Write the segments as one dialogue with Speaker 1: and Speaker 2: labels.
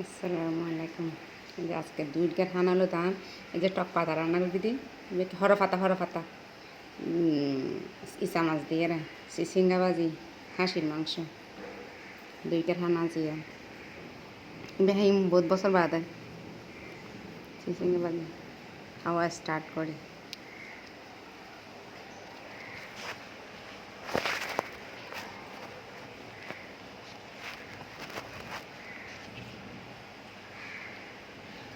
Speaker 1: আসসালামু আলাইকুম। যে আজকে দুইটা খানা হলো ধান, এই যে টক পাতা রান্না দিদি। হর পাতা হর পাতা। ইসা মাছ দিয়ে রে সিঙ্গা ভাজি, হাঁসির মাংস। দুইটা খানা আছে বেহাই বহুত বছর বাদে। সিঙ্গা ভাজি। খাওয়া স্টার্ট করি।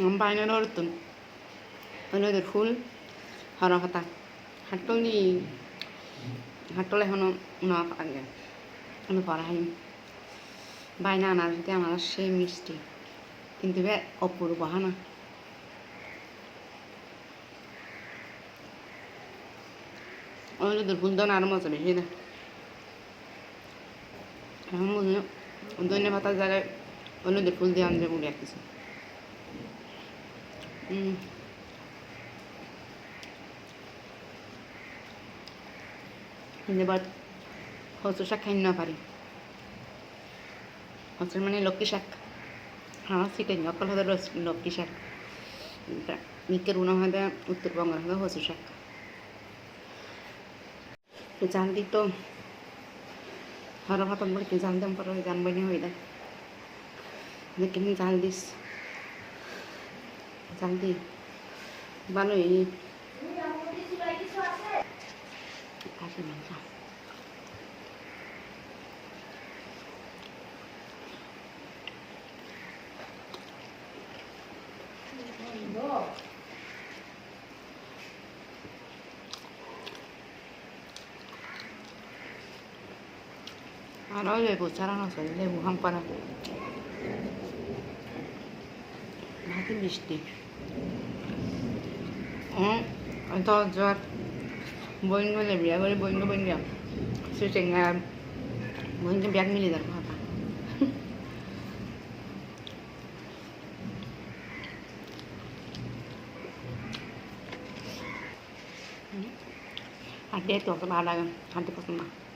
Speaker 1: বাইনের অর্থন হলুদের ফুল হরা পাতা হাটলি হাটলে এখনও না আগে আমি পড়াই বাইনা আনার যদি আমার সেই মিষ্টি কিন্তু বে অপূর্ব হানা হলুদের ফুল দেন আরও মজা বেশি না এখন বুঝলি ধনিয়া পাতার জায়গায় হলুদের ফুল দিয়ে আনবে বলে কিছু Mm. এবার হসু শাক খাই না পারি। হসুর মানে লক্ষ্মী শাক। হ্যাঁ সেটাই অকল হতে লক্ষ্মী শাক। মিকের উনো হতে উত্তরবঙ্গের হতে হসু শাক। দিই তো হর ভাত বলে দাম পরে জানবই না হয়ে দেয় দেখি জাল দিস জাল দি ভালোই কাশি মাংস আরও লেবু ছাড়ানো আছে Bakın işte. Ito, ito. Boing ko lang. Bari boing ko, boing ko. Susing, uh, boing ko biyak militar ko pa. At dito, sa bahala yun. Hanti pa sa mga.